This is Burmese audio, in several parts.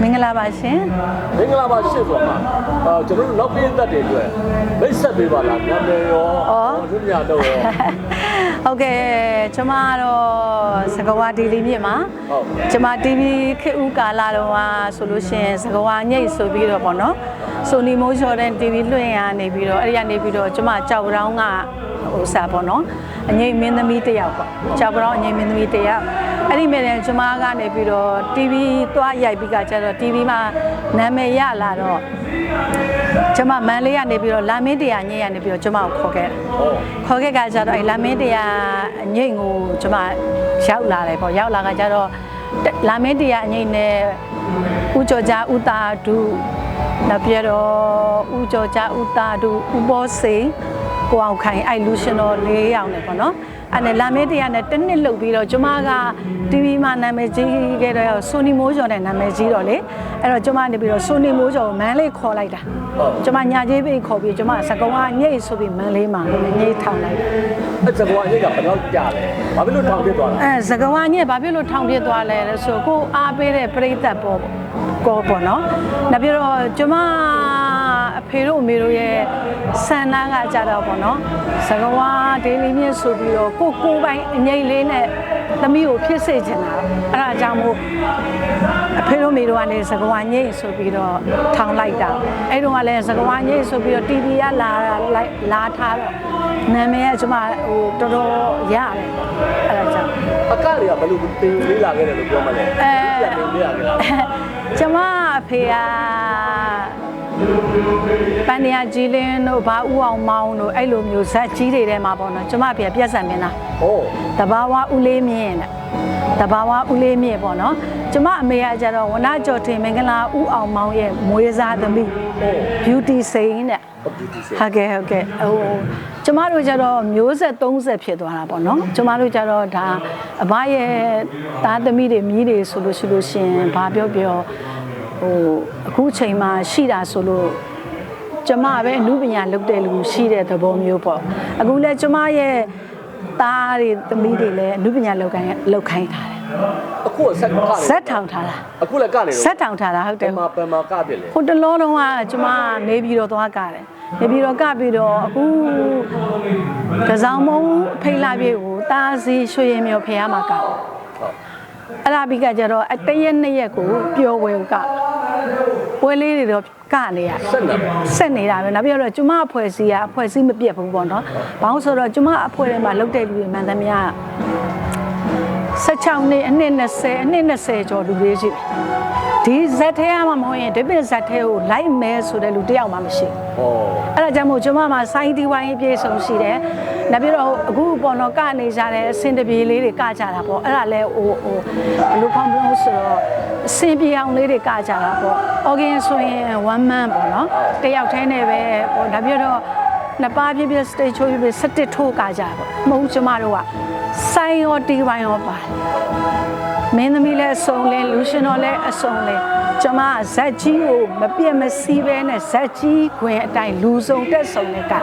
မင်္ဂလာပါရှင်မင်္ဂလာပါရှစ်ဆိုမှာအာကျွန်တော်တို့နောက်ပြည်သက်တွေအတွက်မိတ်ဆက်ပေးပါလားနာမည်ရောသူညတော့ရောဟုတ်ကဲ့ကျွန်မကတော့စကဝါဒီလီမြင့်မှာဟုတ်ကျွန်မ TV ခေတ်ဦးကာလာတော့ဟာဆိုလို့ရှိရင်စကဝါညိတ်ဆိုပြီးတော့ပေါ့နော်ဆိုနီမိုးချော်တဲ့ TV လွှင့်ရနေပြီးတော့အဲ့ဒီကနေပြီးတော့ကျွန်မကြောက်ပြောင်းကဟိုစားပေါ့နော်အငိမ့်မင်းသမီးတစ်ယောက်ပေါ့ကြောက်ပြောင်းအငိမ့်မင်းသမီးတစ်ယောက် အဲ့ဒီမဲ့လည်းကျွန်မကနေပြီးတော့ TV သွားရိုက်ပြီးကကျတော့ TV မှာနာမည်ရလာတော့ကျွန်မမန်လေးကနေပြီးတော့လာမင်းတရားညိတ်ရနေပြီးတော့ကျွန်မကိုခေါ်ခဲ့တယ်ဟုတ်ခေါ်ခဲ့ကကြတော့အဲလာမင်းတရားညိတ်ကိုကျွန်မရောက်လာတယ်ပေါ့ရောက်လာကကြတော့လာမင်းတရားညိတ်နဲ့ဥကျော်ကြဥတာဒုနောက်ပြတော့ဥကျော်ကြဥတာဒုဥဘောစေ ကိုအောင်ခိုင်အဲ့လူရှင်တော်၄ယောက်နဲ့ပေါ့နော်အဲ့နဲ့လာမင်းတရားနဲ့တစ်နှစ်လုပ်ပြီးတော့ကျွန်မက TV မှာနာမည်ကြီးခဲ့တော့ဆိုနီမိုးကျော်နဲ့နာမည်ကြီးတော့လေအဲ့တော့ကျွန်မနေပြီးတော့ဆိုနီမိုးကျော်ကိုမန်းလေးခေါ်လိုက်တာဟုတ်ကျွန်မညာကြီးပိတ်ခေါ်ပြီးကျွန်မစကုံကညိတ်ဆိုပြီးမန်းလေးမှာညိတ်ထောင်လိုက်တယ်အဲ့စကွာအရေးကဘယ်တော့ကြာလဲဘာဖြစ်လို့ထောင်ပြသွားလဲအဲစကုံကညိတ်ဘာဖြစ်လို့ထောင်ပြစ်သွားလဲလဲဆိုကိုအားပေးတဲ့ပြိဿတ်ပေါ် ကောပေါ့နော်နောက်ပြီးတော့ကျွန်မအဖေတို့အမေတို့ရဲ့ဆန္ဒကကြတော့ပေါ့နော်စကုံကဒေးလီမြင့်ဆိုပြီးတော့ကိုကိုပိုင်အငိမ့်လေးနဲ့သမီးကိုဖြစ်စေချင်တာအဲ့ဒါကြောင့်မို့အဖေတို့မိတို့ကလည်းစကဝါညိတ်ဆိုပြီးတော့ထောင်လိုက်တာအဲ့တုန်းကလည်းစကဝါညိတ်ဆိုပြီးတော့ TV ကလာလိုက်လာထားတော့နာမည်ကကျွန်မဟိုတော်တော်ရတယ်အဲ့ဒါကြောင့်အကတွေကဘယ်လိုတင်လေးလာခဲ့တယ်လို့ပြောမလဲအဲပြန်တင်လေးလာခဲ့လား ကျွန်မအဖေကပန်နီယာဂျီလင်းတို့ဘာဥအောင်မောင်းတို့အဲ့လိုမျိုးဇက်ကြီးတွေထဲမှာပေါ့နော်ကျွန်မအဖေကပြက်ဆံမင်းသားဟောတဘာဝဦးလေးမြင့်တဲ့ တဘာဝဦးလေးမြင့်ပေါ့နော်ကျမအမေကကြတော့ဝနကျော်ထင်မင်္ဂလာဦးအောင်မောင်ရဲ့မွေးစားသမီးဟော beauty စိန်တဲ့ဟုတ်ပြီဒီစေဟုတ်ကဲ့ဟုတ်ကဲ့ဟိုကျမတို့ကြတော့မျိုးဆက်30ဖြစ်သွားတာပေါ့နော်ကျမတို့ကြတော့ဒါအဘရဲ့သားသမီးတွေမြည်တွေဆိုလို့ရှိလို့ရှင်ဘာပြောပြောဟိုအခုချိန်မှာရှိတာဆိုလို့ကျမပဲအမှုပညာလုပ်တဲ့လူရှိတဲ့သဘောမျိုးပေါ့အခုလဲကျမရဲ့ သားတွေသမီးတွေလည်းအမှုပညာလုပ်ခိုင်းလုပ်ခိုင်းထားတယ်အခုကဆက်ကလည်းဇက်ထောင်ထားတာအခုလည်းကနေတော့ဇက်ထောင်ထားတာဟုတ်တယ်ပမာပမာကပြစ်လေဟိုတလောတုန်းကကျမနေပြီးတော့သွားကတယ်နေပြီးတော့ကပြီးတော့အခုကစားမုံဖိတ်လာပြေကိုတားစီရွှေရင်မြော်ဖះမှာကတယ်ဟုတ် အဲ့ဒါပြီးကကြတော့အတရက်နှစ်ရက်ကိုပျော်ဝယ်က ပွဲလေးတွေတော့ကနေရဆက်နေပါဆက်နေတာပဲနောက်ပြီးတော့ကျမအဖွဲ့အစည်းကအဖွဲ့အစည်းမပြတ်ဘူးပေါ့နော်ဘာလို့ဆိုတော့ကျမအဖွဲ့ထဲမှာလုတ်တဲ့လူတွေမှန်သမျှ16နှစ်အနှစ်20အနှစ်20ကျော်လူတွေရှိတယ်ဒီဇက်ထဲမှာမဟုတ်ရင်ဒီပင်ဇက်ထဲကိုလိုက်မဲဆိုတဲ့လူတယောက်မှမရှိဘူးဟောအဲ့ဒါကြောင့်မို့ကျွန်မမှာစိုင်းတီဝိုင်းအပြည့်စုံရှိတယ်။ နောက်ပြီးတော့အခုပေါ်တော့ကနေကြတဲ့အစင်တပြေလေးတွေကကြတာပေါ့။အဲ့ဒါလဲဟိုဟိုဘယ်လိုခေါ်မလို့ဆိုတော့အစင်ပြေအောင်လေးတွေကကြတာပေါ့။ organ ဆိုရင် one man ပေါ့နော်။တစ်ယောက်တည်းနဲ့ပဲပေါ့နောက်ပြီးတော့နှစ်ပါးပြည့်ပြည့် stage show ပြည့်ပြည့်17ထိုးကကြတာပေါ့။မဟုတ်ကျွန်မတို့ကစိုင်းရောတီဝိုင်းရောပါတယ်။ မင်းသမီးလည်းအစုံလဲလူရှင်တော်လည်းအစုံလဲကျမကဇက်ကြီးကိုမပြတ်မစည်းပဲနဲ့ဇက်ကြီးခွင်အတိုင်းလူစုံတက်စုံနဲ့က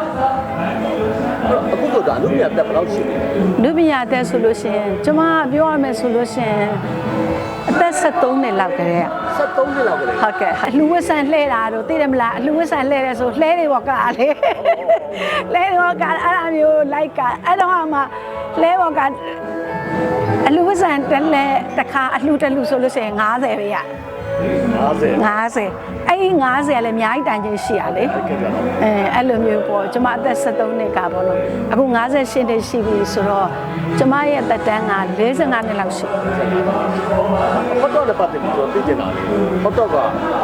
အခုဆိုတာအမှုပြတက်ဘယ်တော့ရှိလဲလူပညာတက်ဆိုလို့ရှိရင်ကျမပြောရမယ်ဆိုလို့ရှိရင်အသက်73နှစ်လောက်ကလေးက73နှစ်လောက်ကလေးဟုတ်ကဲ့အလှဝက်ဆန်လှဲတာတော့သိတယ်မလားအလှဝက်ဆန်လှဲတယ်ဆိုလှဲတွေဘောကလေလှဲတွေဘောကအဲ့လိုမျိုးလိုက်ကအဲ့တော့မှလှဲဘောက အလှဝက်ဆန်တက်လဲတစ်ခါအလှတက်လူဆိုလို့ရှိရင်90ပဲရ50 50 အဲ့ဒီ50ကလည်းအများကြီးတန်ချင်းရှိရလေဟုတ်ကဲ့ပါအဲအဲ့လိုမျိုးပေါ့ကျမအသက်73နှစ်ကပေါ့နော်အခု58နှစ်ရှိပြီဆိုတော့ကျမရဲ့သက်တမ်းက45နှစ်လောက်ရှိပြီဟောတော့လည်းပတ်တယ်ပြီးတော့သိကျင်တာလေဟောတော့က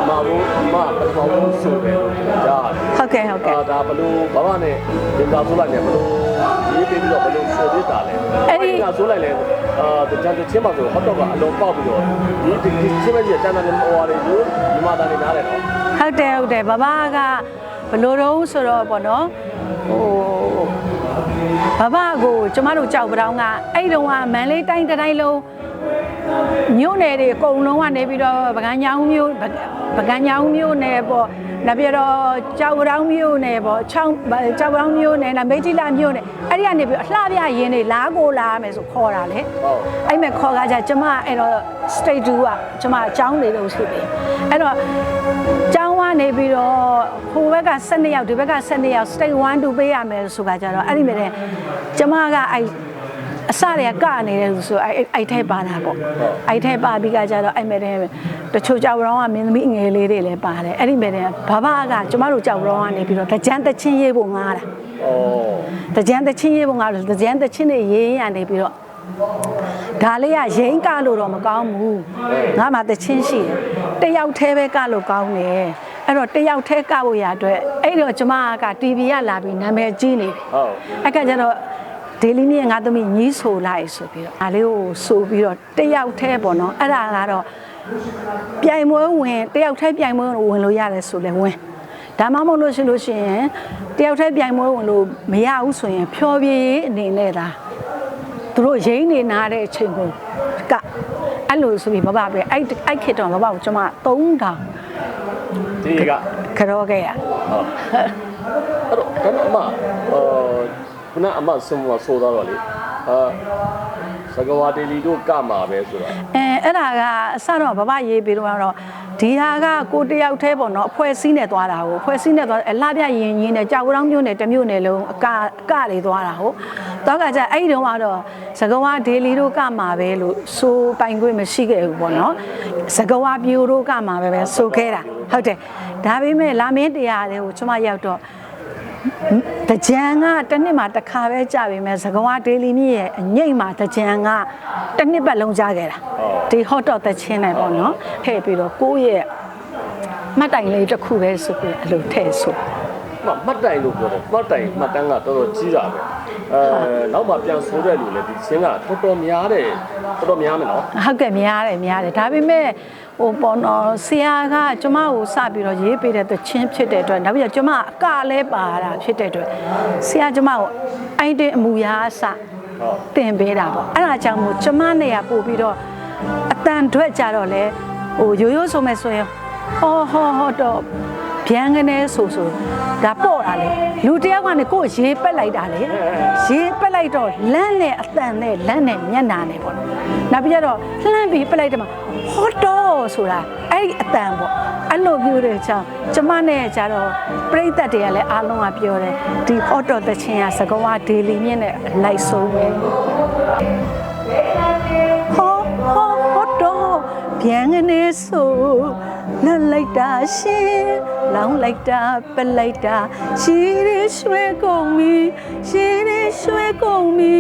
မာဘုမပထမဆုံးဆိုတယ်လို့ကြားရတယ်ဟုတ်ကဲ့ဟုတ်ကဲ့အာဒါဘလို့ဘာမှနဲ့ဒီကာဆိုလိုက်တယ်ဘလို့ရေးပြီးတော့ဘလို့ဆိုသေးတာလဲအဲ့ဒီကဆိုလိုက်လဲအာတကြံချင်းမှာဆိုဟောတော့ကအလုံးပေါက်ပြီးတော့ဒီဒီချင်းမကြီးတန်းတန်းနဲ့ဟောရတယ်လို့ဒီမှာတ န်းနေနားတယ်နော်ဟုတ်တယ်ဟုတ်တယ်ဘဘကဘလို့တော့ဆိုတော့ပေါ့နော်ဟိုဘဘကိုကျမတို့ကြောက်ပြောင်းကအဲ့တုန်းကမန်လေးတိုင်းတစ်တိုင်းလုံး မြို့နယ်တွေအကုန်လုံးကနေပြီးတော့ပကံညာဦးမြို့ပကံညာဦးမြို့နယ်ပေါ့နောက်ပြီးတော့ကြောက်ရောင်းမျိုးနယ်ပေါ့ချောင်းကြောက်ရောင်းမျိုးနယ်နောက်မိတ်တိလာမျိုးနယ်အဲ့ဒီကနေပြီးအလှပြရင်းနေလားကိုလာမယ်ဆိုခေါ်တာလေဟုတ်အဲ့မဲ့ခေါ်ကကြကျမအဲ့တော့ state 2ကကျမအကြောင်းနေလို့ရှိပြီအဲ့တော့ကျောင်းကနေပြီးတော့ဟိုဘက်က12ယောက်ဒီဘက်က12ယောက် state 1 2ပေးရမယ်ဆိုတာကြတော့အဲ့ဒီမဲ့ကျမကအဲ့ အစတွေကကနေတယ်ဆိုအဲ့အဲ့ထဲပါတာပေါ့အဲ့ထဲပါပြီးကကြတော့အဲ့မဲ့တချို့ကြောက်ရောင်းကမင်းသမီးငယ်လေးတွေလည်းပါတယ်အဲ့ဒီမဲ့ဘာဘာကကျမတို့ကြောက်ရောင်းကနေပြီးတော့တကြမ်းတချင်းရေးဖို့ငားတာဩတကြမ်းတချင်းရေးဖို့ငားလို့တကြမ်းတချင်းတွေရေးရနေပြီးတော့ဒါလေးကရိမ့်ကလို့တော့မကောင်းဘူးငါမှတချင်းရှိတယ်တယောက်တည်းပဲကလို့ကောင်းတယ်အဲ့တော့တယောက်တည်းကဖို့ရအတွက်အဲ့တော့ကျမက TV ကလာပြီးနာမည်ကြီးနေတယ်ဟုတ်အဲ့ကကျတော့ ဒေလီမြင့်ငါသမီးညီးဆိုလိုက်ဆိုပြီးတော့အားလေးကိုဆိုပြီးတော့တယောက်တည်းပေါ့နော်အဲ့ဒါကတော့ပြိုင်ပွဲဝင်တယောက်တည်းပြိုင်ပွဲဝင်လို့ရတယ်ဆိုလဲဝင်ဒါမှမဟုတ်လို့ရှိလို့ရှိရင်တယောက်တည်းပြိုင်ပွဲဝင်လို့မရဘူးဆိုရင်ဖြောပြေးအနေနဲ့ဒါသူတို့ရိမ့်နေနာတဲ့အချိန်ကိုကအဲ့လိုဆိုပြီးမဘပဲအဲ့အဲ့ခေတ်တော့မဘကိုကျွန်မ3000ဒီကခရောခဲ့ရဟုတ်အဲ့တော့ဒါနဲ့အမအော် ခုနအမဆုံးမဆိုတော့လေအာစကဝါတေလီတို့ကမှာပဲဆိုတာအဲအဲ့ဒါကအစတော့ဘဘရေးပြီးတော့ကတော့ဒီဟာကကိုတယောက်တည်းပေါ့နော်အဖွဲ့စည်းနဲ့သွားတာကိုအဖွဲ့စည်းနဲ့သွားအလှပြရင်ရင်းနဲ့ကြောက်ရောင်းမျိုးနဲ့တစ်မျိုးနဲ့လုံးအကအကတွေသွားတာဟုတ်တော့ကကြအဲ့ဒီတော့ကတော့စကဝါဒေလီတို့ကမှာပဲလို့ဆိုပိုင်ခွင့်မရှိခဲ့ဘူးပေါ့နော်စကဝါပြူတို့ကမှာပဲပဲဆိုခဲ့တာဟုတ်တယ်ဒါပေမဲ့လာမင်းတရားတွေကိုကျွန်မရောက်တော့ တကြံကတစ်နှစ်မှာတစ်ခါပဲကြာပြီမဲ့သကဝါဒေလီမြင့်ရဲ့အငိမ့်မှာတကြံကတစ်နှစ်ပတ်လုံးကြာခဲ့တာဒီဟော့တော့တချင်းနဲ့ပေါ့နော်ထည့်ပြီးတော့ကိုယ့်ရဲ့မှတ်တိုင်လေးတစ်ခုပဲဆိုပြီးအဲ့လိုထည့်ဆိုမမှတ်တိုင်လို့ပြောတယ်မှတ်တိုင်မှတ်တမ်းကတော်တော်ကြီးတာပဲ အဲနောက်မှပြန်ဆိုးတဲ့လူလည်းဒီချင်းကတော်တော်များတယ်တော်တော်များမယ်နော်ဟုတ်ကဲ့များတယ်များတယ်ဒါပေမဲ့ဟိုပေါ့နော်ဆရာကကျမကိုစပြီးတော့ရေးပေးတဲ့တချင်းဖြစ်တဲ့အတွက်နောက်ပြီးတော့ကျမအကလည်းပါတာဖြစ်တဲ့အတွက်ဆရာကျမကိုအိုင်တင်အမူအရာအစဟုတ်တင်ပေးတာပေါ့အဲ့ဒါကြောင့်မို့ကျမနဲ့ရပို့ပြီးတော့အတန်ထွက်ကြတော့လေဟိုရိုးရိုးဆိုမဲ့ဆိုရင်ဟောဟောဟောတော့ ဗျံကနေဆိုဆိုဒါပေါ့တာလေလူတယောက်ကနေကိုယ်ရေးပက်လိုက်တာလေရေးပက်လိုက်တော့လန့်နဲ့အတန်နဲ့လန့်နဲ့မျက်နာနဲ့ပေါ့နောက်ပြီးတော့လှမ်းပြီးပက်လိုက်တယ်မှာဟောတော့ဆိုတာအဲ့ဒီအတန်ပေါ့အဲ့လိုမျိုးတဲ့ကြောင့်ကျမနဲ့ကြတော့ပြိတ္တတွေကလည်းအားလုံးကပြောတယ်ဒီဟောတော့တချင်းကစကဝါဒေလီမြင့်နဲ့လိုက်ဆုံးပဲဟောဟောဟောတော့ပြန်ကနေဆို လန့်လိုက်တာရှင်လောင်းလိုက်တာပက်လိုက်တာရှီရီရွှဲကုန်ပြီရှီရီရွှဲကုန်ပြီ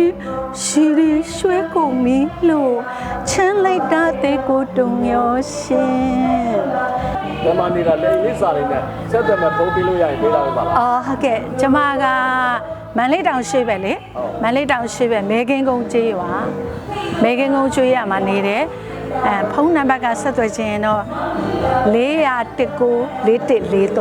ရှီရီရွှဲကုန်ပြီလို့ချမ်းလိုက်တာတဲ့ကိုတုံရောရှင်ဒီမှာနေတာလည်းလိစာလေးနဲ့ဆက်သွယ်မဲ့ဖုန်းပေးလို့ရရင်ပေးတော့ပါလားအော်ဟုတ်ကဲ့ကျမကမန်လေးတောင်ရှိပဲလေဟုတ်မန်လေးတောင်ရှိပဲမဲကင်းကုန်းကျေးရွာမဲကင်းကုန်းကျွေးရမှာနေတယ် အဲဖုန်းနံပါတ်ကဆက်သွယ်ခြင်းတော့419 4143